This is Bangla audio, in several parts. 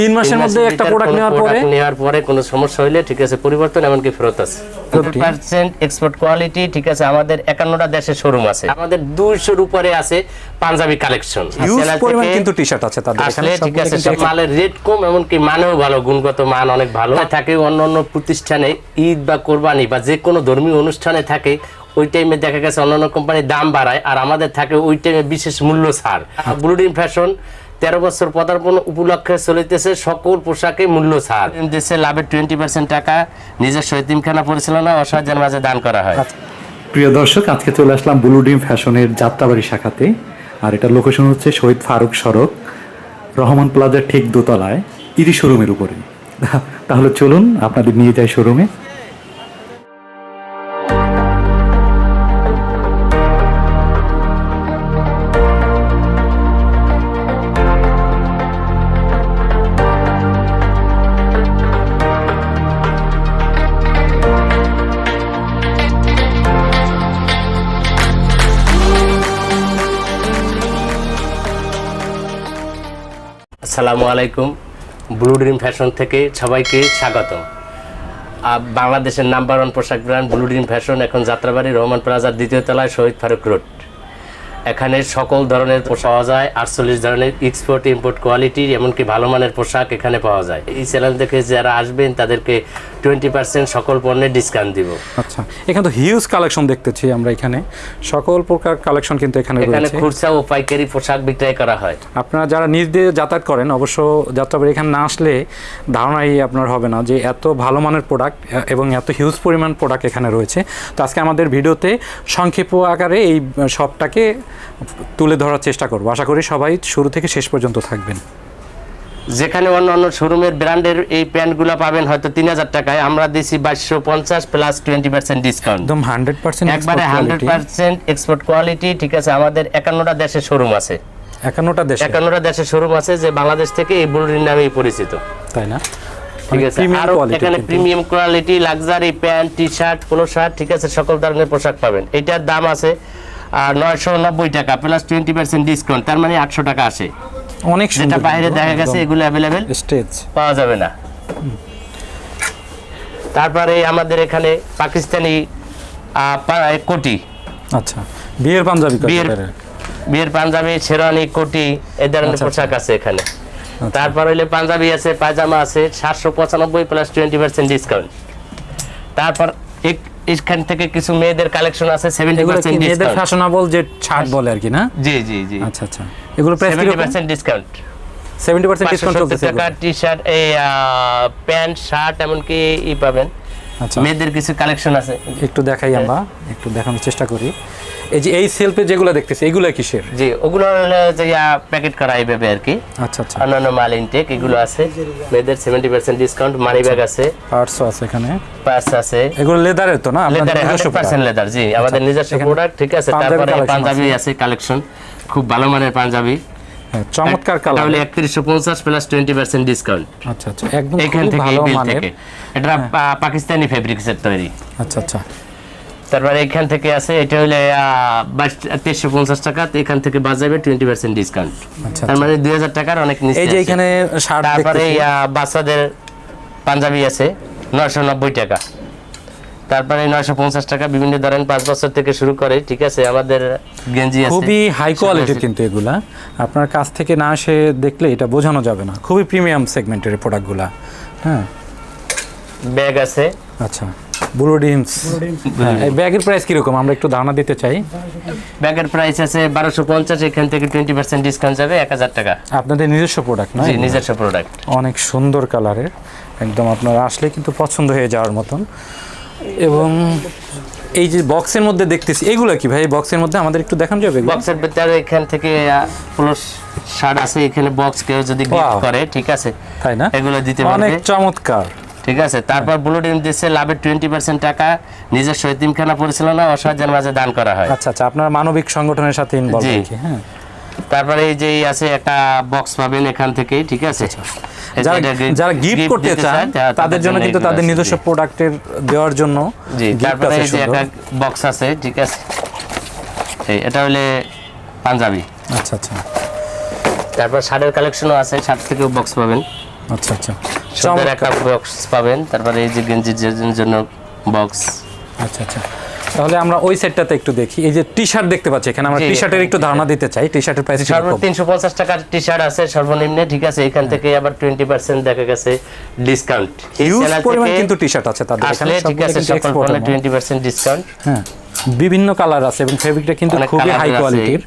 তিন মাসের মধ্যে একটা প্রোডাক্ট নেওয়ার পরে নেওয়ার পরে কোনো সমস্যা হইলে ঠিক আছে পরিবর্তন এমনকি ফেরত আছে। পার্সেন্ট এক্সপোর্ট কোয়ালিটি ঠিক আছে আমাদের একান্নটা দেশে শোরুম আছে। আমাদের দুইশোর উপরে আছে পাঞ্জাবি কালেকশন কিন্তু টি শার্ট আছে তাদের। আসলে ঠিক আছে সব মালের রেট কম এমনকি মানেও ভালো গুণগত মান অনেক ভালো। থাকে অন্য অন্য প্রতিষ্ঠানে ঈদ বা কোরবানি বা যে কোনো ধর্মীয় অনুষ্ঠানে থাকে ওই টাইমে দেখা গেছে অন্যান্য কোম্পানির দাম বাড়ায় আর আমাদের থাকে ওই টাইমে বিশেষ মূল্য ছাড়। ব্লুডিং ফ্যাশন তেরো বছর পদার্পণ উপলক্ষে চলিতেছে সকল পোশাকে মূল্য ছাড় দেশে লাভের টোয়েন্টি পার্সেন্ট টাকা নিজস্ব এতিমখানা পরিচালনা অসহায়ের মাঝে দান করা হয়। প্রিয় দর্শক, আজকে চলে আসলাম ব্লু ডিম ফ্যাশনের যাত্রাবাড়ি শাখাতে। আর এটা লোকেশন হচ্ছে শহীদ ফারুক সড়ক, রহমান প্লাজার ঠিক দোতলায়, ইরি শোরুমের উপরে। তাহলে চলুন, আপনাদের নিয়ে যাই শোরুমে। আসসালামু আলাইকুম। ব্লু ড্রিম ফ্যাশন থেকে সবাইকে স্বাগত বাংলাদেশের নাম্বার ওয়ান পোশাক ব্র্যান্ড ব্লু ড্রিম ফ্যাশন এখন যাত্রাবাড়ি রহমান প্লাজার দ্বিতীয় তলায় শহীদ ফারুক রোড। এখানে সকল ধরনের পাওয়া যায়, আটচল্লিশ ধরনের এক্সপোর্ট ইম্পোর্ট কোয়ালিটির এমনকি ভালো মানের পোশাক এখানে পাওয়া যায়। এই চ্যানেল দেখে যারা আসবেন, তাদেরকে টোয়েন্টি পার্সেন্ট সকল পণ্যের ডিসকাউন্ট দিব। আচ্ছা এখানে তো হিউজ কালেকশন দেখতেছি আমরা এখানে। সকল প্রকার কালেকশন কিন্তু এখানে এখানে খুচরা ও পাইকারি পোশাক বিক্রয় করা হয়। আপনারা যারা নিজ দিয়ে যাতায়াত করেন অবশ্য যাত্রাবাড়ি এখানে না আসলে ধারণাই আপনার হবে না যে এত ভালো মানের প্রোডাক্ট এবং এত হিউজ পরিমাণ প্রোডাক্ট এখানে রয়েছে। তো আজকে আমাদের ভিডিওতে সংক্ষেপ আকারে এই সবটাকে তুলে ধরার চেষ্টা করব। আশা করি সবাই শুরু থেকে শেষ পর্যন্ত থাকবেন। যেখানে অন্য অন্য শোরুমের ব্র্যান্ডের এই প্যান্টগুলো পাবেন হয়তো তিন হাজার টাকায়। আমরা দিচ্ছি বাইশশো পঞ্চাশ প্লাস টোয়েন্টি পার্সেন্ট ডিসকাউন্ট একদম হান্ড্রেড পার্সেন্ট একবারে হান্ড্রেড পার্সেন্ট এক্সপোর্ট কোয়ালিটি ঠিক আছে? আমাদের একান্নটা দেশে শোরুম আছে। একান্নটা দেশে? একান্নটা দেশে শোরুম আছে যে বাংলাদেশ থেকে এই বুলুরির নামেই পরিচিত। তাই না? ঠিক আছে? আরও এখানে premium quality luxury pant T shirt polo shirt ঠিক আছে? সকল ধরনের পোশাক পাবেন। এটার দাম আছে আর নয়শো নব্বই টাকা প্লাস টোয়েন্টি পার্সেন্ট ডিসকাউন্ট তার মানে আটশো টাকা আসে। অনেক সুন্দর বাইরে দেখা গেছে এগুলো অ্যাভেলেবেল স্টেজ। পাওয়া যাবে না। তারপরে আমাদের এখানে পাকিস্তানি কোটি। আচ্ছা বিয়ের পাঞ্জাবি বিয়ের বিয়ের পাঞ্জাবি শেরওয়ানি কোটি এই ধরনের আচ্ছা, পোশাক আছে এখানে। তারপর হইলে পাঞ্জাবি আছে পায়জামা আছে সাতশো পঁচানব্বই প্লাস টোয়েন্টি পার্সেন্ট ডিসকাউন্ট তারপর এক- এখান থেকে কিছু মেয়েদের কালেকশন আছে সেভেন্টি পার্সেন্ট মেয়েদের ফ্যাশনেবল যে শার্ট বলে আর কি না? জি জি জি। আচ্ছা আচ্ছা। এগুলো প্রাইস সেভেন্টি কীরকম পার্সেন্ট ডিসকাউন্ট 70% ডিসকাউন্ট চলতেছে টাকা টি শার্ট এই প্যান্ট শার্ট এমনকি ই পাবেন। আচ্ছা। মেয়েদের কিছু কালেকশন আছে। একটু দেখাই আমরা একটু দেখানোর চেষ্টা করি। এই যে এই সেলফে যেগুলো দেখতেছি এগুলো কিসের? জি ওগুলো যে প্যাকেট করা এইভাবে আর কি। আচ্ছা আচ্ছা। অন্যান্য মাল ইনটেক এগুলো আছে। মেয়েদের seventy percent discount money bag আছে। আছে এখানে। পার্স আছে। এগুলো লেদারের তো না? আপনাদের লেদারে নিজস্ব হান্ড্রেড পার্সেন্ট লেদার জি। আমাদের নিজস্ব প্রোডাক্ট ঠিক আছে। তারপরে পাঞ্জাবি আছে। কালেকশন খুব ভালো মানের পাঞ্জাবি। হ্যাঁ, চমৎকার কালার তাহলে একত্রিশশো পঞ্চাশ প্লাস টোয়েন্টি পার্সেন্ট ডিসকাউন্ট আচ্ছা আচ্ছা। একদম থেকে ভালো মানের। এটা পা- পাকিস্তানি ফেব্রিক্সের তৈরি। আচ্ছা আচ্ছা। তারপরে এখান থেকে আছে এটা হলে তেইশশো পঞ্চাশ টাকা এখান থেকে বাজাবে টোয়েন্টি পার্সেন্ট ডিসকাউন্ট আচ্ছা, তার মানে দুই হাজার টাকার অনেক এই যে এখানে তারপরে বাচ্চাদের পাঞ্জাবি আছে নয়শো নব্বই টাকা। তারপরে নয়শো পঞ্চাশ টাকা বিভিন্ন ধরেন পাঁচ বছর থেকে শুরু করে ঠিক আছে আমাদের গেঞ্জি খুবই হাই কোয়ালিটির কিন্তু এগুলা। আপনার কাছ থেকে না এসে দেখলে এটা বোঝানো যাবে না। খুবই প্রিমিয়াম সেগমেন্টের প্রোডাক্টগুলা হ্যাঁ। ব্যাগ আছে। আচ্ছা। ব্লু ডিমস এই ব্যাগের প্রাইস কীরকম? আমরা একটু ধারণা দিতে চাই। ব্যাগের প্রাইস আছে বারোশো পঞ্চাশ এখান থেকে টোয়েন্টি পার্সেন্ট ডিসকাউন্ট যাবে এক হাজার টাকা। আপনাদের নিজস্ব প্রোডাক্ট না নিজস্ব প্রোডাক্ট অনেক সুন্দর কালারের। একদম আপনারা আসলে কিন্তু পছন্দ হয়ে যাওয়ার মতন। এবং এই যে বক্সের মধ্যে দেখতেছি এগুলো কি ভাই? বক্সের মধ্যে আমাদের একটু দেখানো যাবে বক্সের ভিতরে এখান থেকে প্লাস শার্ট আছে এখানে বক্স কেউ যদি গিফট করে ঠিক আছে? তাই না? এগুলো দিতে অনেক পারবে চমৎকার। ঠিক আছে? তারপর ব্লু ডিম দিচ্ছে লাভের টোয়েন্টি পার্সেন্ট টাকা। নিজস্ব এতিমখানা পরিচালনা অসহায়ের মাঝে দান করা হয়। আচ্ছা আচ্ছা আপনার মানবিক সংগঠনের সাথে জি। হ্যাঁ। তারপরে এই যে আছে একটা বক্স পাবেন এখান থেকে ঠিক আছে? যে আচ্ছা। যারা গিফট করতে চান তাদের জন্য কিন্তু তাদের নিজস্ব প্রোডাক্টের দেওয়ার জন্য জি তারপরে এই যে একটা বক্স আছে ঠিক আছে? এই এটা হলে পাঞ্জাবি। আচ্ছা আচ্ছা। তারপর শার্টের কালেকশনও আছে শার্ট থেকেও বক্স পাবেন। আচ্ছা আচ্ছা। সুন্দর একটা বক্স পাবেন। তারপরে এই যে গেঞ্জির জন্য বক্স আচ্ছা আচ্ছা। তাহলে আমরা ওই সেটটাতে একটু দেখি। এই যে টি শার্ট দেখতে পাচ্ছি এখানে। আমরা টি শার্টের একটু ধারণা দিতে চাই। টি শার্টের প্রাইস তিনশো পঞ্চাশ টাকার টি শার্ট আছে সর্বনিম্নে ঠিক আছে? এখান থেকে আবার টোয়েন্টি পার্সেন্ট দেখা গেছে ডিসকাউন্ট হিউজ পরিমাণ কিন্তু টি শার্ট আছে তাদের এখানে। ঠিক আছে সকল পণ্যে টোয়েন্টি পার্সেন্ট ডিসকাউন্ট হ্যাঁ। বিভিন্ন কালার আছে এবং ফেব্রিকটা কিন্তু খুবই হাই কোয়ালিটির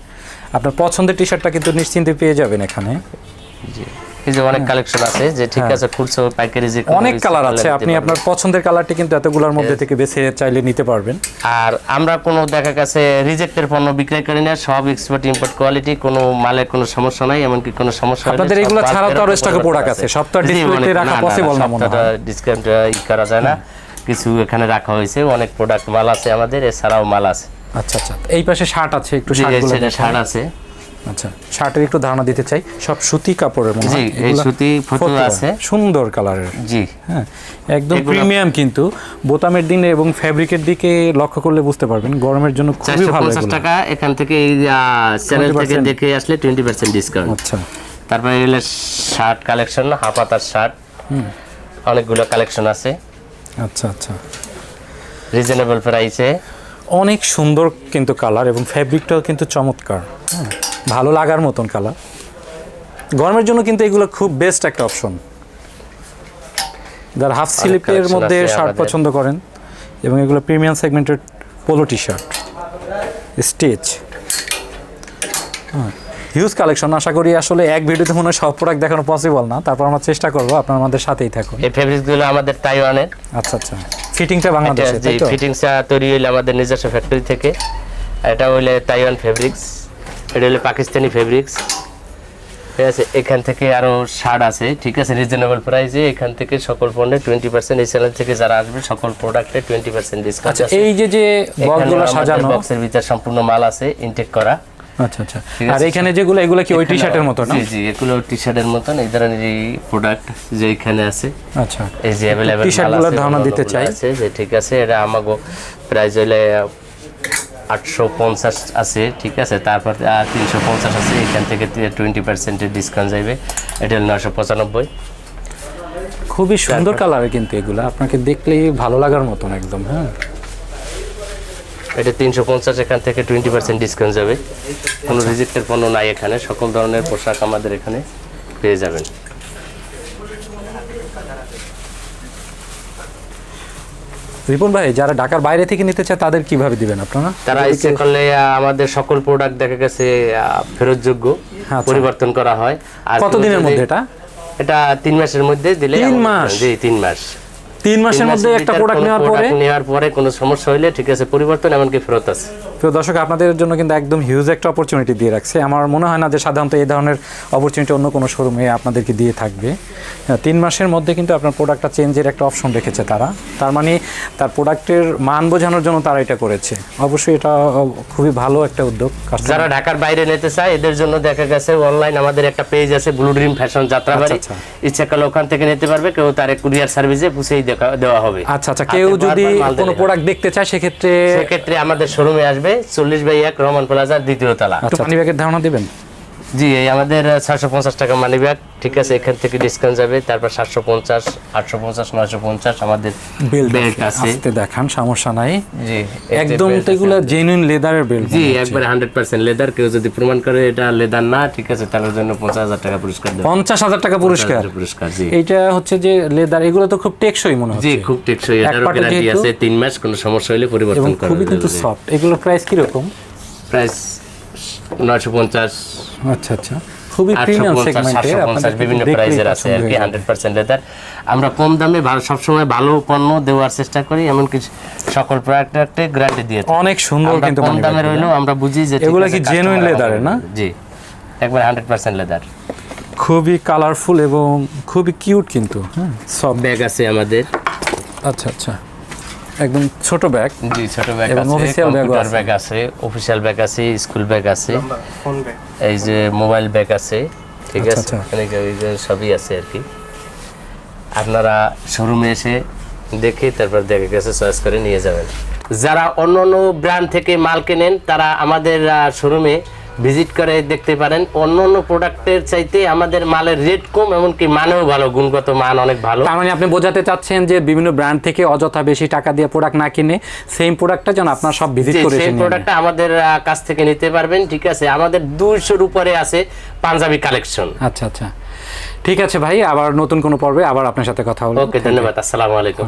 আপনার পছন্দের টি শার্টটা কিন্তু নিশ্চিন্তে পেয়ে যাবেন এখানে। এই যে অনেক কালেকশন আছে যে ঠিক আছে খুচরো পাইকারি যে হ্যাঁ। অনেক কালার আছে আপনি আপনার পছন্দের কালারটি কিন্তু এতগুলোর মধ্যে থেকে বেছে চাইলে নিতে পারবেন। আর আমরা কোনো দেখা গেছে রিজেক্টের পণ্য বিক্রয় করি না সব এক্সপোর্ট ইম্পোর্ট কোয়ালিটি কোনো মালের কোনো সমস্যা নাই এমনকি কোনো সমস্যা আপনাদের এগুলো ছাড়াও তো আরও stock এ আছে। সব তো আর জি, display তে অনেক- রাখা না, না, মনে হয়। ডিসকাউন্ট ই করা যায় না। কিছু এখানে রাখা হয়েছে অনেক প্রোডাক্ট মাল আছে আমাদের এছাড়াও মাল আছে। আচ্ছা আচ্ছা এই পাশে শার্ট আছে একটু শার্ট আছে। আচ্ছা শার্টের একটু ধারণা দিতে চাই। সব সুতি কাপড়ের মনে হয়। জি, এই সুতি ফতুয়া আছে। সুন্দর কালারের। জি। হ্যাঁ একদম প্রিমিয়াম কিন্তু। বোতামের দিনে এবং ফ্যাব্রিকের দিকে লক্ষ্য করলে বুঝতে পারবেন। গরমের জন্য খুবই ভালো এগুলো। টাকা এখান থেকে এই চ্যানেল থেকে দেখে আসলে টোয়েন্টি পার্সেন্ট ডিসকাউন্ট আচ্ছা। তারপরে এগুলো শার্ট কালেকশন হাফ হাতার শার্ট অনেকগুলো কালেকশন আছে। আচ্ছা আচ্ছা। রিজনেবল প্রাইসে অনেক সুন্দর কিন্তু কালার এবং ফ্যাব্রিকটাও কিন্তু চমৎকার। হ্যাঁ ভালো লাগার মতন কালার গরমের জন্য কিন্তু এগুলো খুব বেস্ট একটা অপশন যারা হাফ স্লিপের মধ্যে শার্ট পছন্দ করেন এবং এগুলো প্রিমিয়াম সেগমেন্টের polo T shirt stretch huge collection আশা করি আসলে এক ভিডিওতে মনে হয় সব প্রোডাক্ট দেখানো পসিবল না। তারপর আমরা চেষ্টা করব আপনারা আমাদের সাথেই থাকুন। এই ফেব্রিক্সগুলো আমাদের তাইওয়ানের আচ্ছা আচ্ছা। ফিটিংটা বাংলাদেশে তাই তো? ফিটিংসটা তৈরি হইলে আমাদের নিজস্ব ফ্যাক্টরি থেকে এটা হইলে তাইওয়ান ফেব্রিক্স এটা হলে পাকিস্তানি ফেব্রিক্স ঠিক আছে এখান থেকে আরও শার্ট আছে ঠিক আছে রিজনেবল প্রাইসে এখান থেকে সকল পণ্যে টোয়েন্টি পার্সেন্ট এই চ্যানেল থেকে যারা আসবে সকল প্রোডাক্টে টোয়েন্টি পার্সেন্ট ডিসকাউন্ট আচ্ছা এই যে যে বক্সগুলো সাজানো। বক্সের ভিতরে সম্পূর্ণ মাল আছে ইনটেক করা। আচ্ছা আচ্ছা। আর। এখানে যেগুলো এগুলো কি ওই টি শার্টের মতো না? জি জি এগুলো টি শার্টের মতন। এই ধরনের এই প্রোডাক্ট যে এখানে আছে। আচ্ছা। এই যে অ্যাভেলেবেল T-shirt ধারণা দিতে চাই। যে ঠিক আছে এটা আমাগো প্রাইস হইলে আটশো পঞ্চাশ আছে ঠিক আছে? তারপর তিনশো পঞ্চাশ আছে এখান থেকে টোয়েন্টি পার্সেন্টের ডিসকাউন্ট যাবে এটা হলো নশো পঁচানব্বই। খুবই সুন্দর কালার কিন্তু এগুলো। আপনাকে দেখলেই ভালো লাগার মতন একদম হ্যাঁ? এটা তিনশো পঞ্চাশ এখান থেকে টোয়েন্টি পার্সেন্ট ডিসকাউন্ট যাবে। কোনো রিজেক্টের পণ্য নাই এখানে। সকল ধরনের পোশাক আমাদের এখানে পেয়ে যাবেন। রিপন ভাই যারা ঢাকার বাইরে থেকে নিতে চায় তাদের কীভাবে দিবেন আপনারা তারা ইচ্ছে করলে আমাদের সকল প্রোডাক্ট দেখা গেছে ফেরতযোগ্য আচ্ছা। পরিবর্তন করা হয় আর কত কেউ দিনের যদি- মধ্যে এটা এটা তিন মাসের মধ্যে দিলে তিন মাস? জি তিন মাস তিন মাসের মধ্যে একটা প্রোডাক্ট নেওয়ার পরে নেওয়ার পরে কোনো সমস্যা হলে ঠিক আছে পরিবর্তন এমনকি ফেরত আছে। তো দর্শক আপনাদের জন্য কিন্তু একদম হিউজ একটা অপরচুনিটি দিয়ে রাখছে। আমার মনে হয় না যে সাধারণত এই ধরনের অপরচুনিটি অন্য কোনো শোরুমে আপনাদেরকে দিয়ে থাকবে। তিন মাসের মধ্যে কিন্তু আপনার প্রোডাক্টটা চেঞ্জের একটা অপশন রেখেছে তারা। তার মানে তার প্রোডাক্টের মান বোঝানোর জন্য তারা এটা করেছে। অবশ্যই এটা খুবই ভালো একটা উদ্যোগ। যারা ঢাকার বাইরে নিতে চায় এদের জন্য দেখা গেছে অনলাইন আমাদের একটা পেজ আছে ব্লু ড্রিম ফ্যাশন আচ্ছা, ইচ্ছা করলে ওখান থেকে নিতে পারবে কেউ তার কুরিয়ার সার্ভিসে পুষেই দেখা- দেওয়া হবে। আচ্ছা আচ্ছা কেউ যদি কোনো প্রোডাক্ট দেখতে চায় সেক্ষেত্রে সেক্ষেত্রে আমাদের শোরুমে আসবে চল্লিশ বাই এক রহমান প্লাজার দ্বিতীয় তলা। একটু পানি ব্যাগের ধারণা দেবেন? জি এই আমাদের ছশো পঞ্চাশ টাকা মানি ব্যাগ ঠিক আছে? এখান থেকে ডিসকাউন্ট যাবে তারপর সাতশো পঞ্চাশ আটশো পঞ্চাশ নয়শো পঞ্চাশ আমাদের বেল্ট আছে দেখান সমস্যা নাই। জি একদম তো এগুলো জেনুইন লেদারের বেল্ট জি একবারে হান্ড্রেড পার্সেন্ট লেদার কেউ যদি প্রমাণ করে এটা লেদার না ঠিক আছে তার জন্য পঞ্চাশ হাজার টাকা পুরস্কার পঞ্চাশ হাজার টাকা পুরস্কার। পুরস্কার জি। এইটা হচ্ছে যে লেদার এগুলো তো খুব টেকসই মনে জি খুব টেকসই এটারও পাটে গ্যারান্টি আছে তিন মাস কোনো সমস্যা হলে পরিবর্তন করা খুবই কিন্তু সফট এগুলোর প্রাইস কীরকম? প্রাইস নয়শো পঞ্চাশ আচ্ছা আচ্ছা। খুবই প্রিমিয়াম সেগমেন্টের আপনাদের বিভিন্ন প্রাইজের আছে আর কি যাবে। হান্ড্রেড পার্সেন্ট লেদার আমরা কম দামে ভালো সবসময় ভালো পণ্য দেওয়ার চেষ্টা করি এমনকি সকল প্রোডাক্টে গ্যারান্টি দিয়ে অনেক সুন্দর কিন্তু কম দামে রইলেও আমরা বুঝি যে এগুলা কি customer genuine না? জি একবার হান্ড্রেড পার্সেন্ট লেদার খুবই কালারফুল এবং খুবই কিউট কিন্তু হ্যাঁ সব ব্যাগ আছে আমাদের। আচ্ছা আচ্ছা। একদম ছোট ব্যাগ জি ছোট ব্যাগ এবং bag আছে। ব্যাগ আছে অফিসিয়াল ব্যাগ আছে। স্কুল ব্যাগ আছে এই যে মোবাইল ব্যাগ আছে ঠিক আচ্ছা, আছে? আচ্ছা। এখানে এই সবই আছে আর কি। আপনারা শোরুমে এসে দেখে তারপর দেখে গেছে চয়েস করে নিয়ে যাবেন। যারা অন্য অন্য ব্র্যান্ড থেকে মাল কেনেন তারা আমাদের শোরুমে ভিজিট করে দেখতে পারেন। অন্য অন্য প্রোডাক্টের চাইতে আমাদের মালের রেট কম এমনকি মানেও ভালো গুণগত মান অনেক ভালো। তার মানে আপনি বোঝাতে চাচ্ছেন যে বিভিন্ন ব্র্যান্ড থেকে অযথা বেশি টাকা দিয়ে প্রোডাক্ট না কিনে সেম প্রোডাক্টটা যেন আপনার সব ভিজিট করে সেই প্রোডাক্টটা আমাদের কাছ থেকে নিতে পারবেন ঠিক আছে? আমাদের দুইশোর উপরে আছে পাঞ্জাবি কালেকশন আচ্ছা আচ্ছা। ঠিক আছে ভাই আবার নতুন কোনো পর্বে আবার আপনার সাথে কথা হলো ওকে ধন্যবাদ আসসালামু আলাইকুম।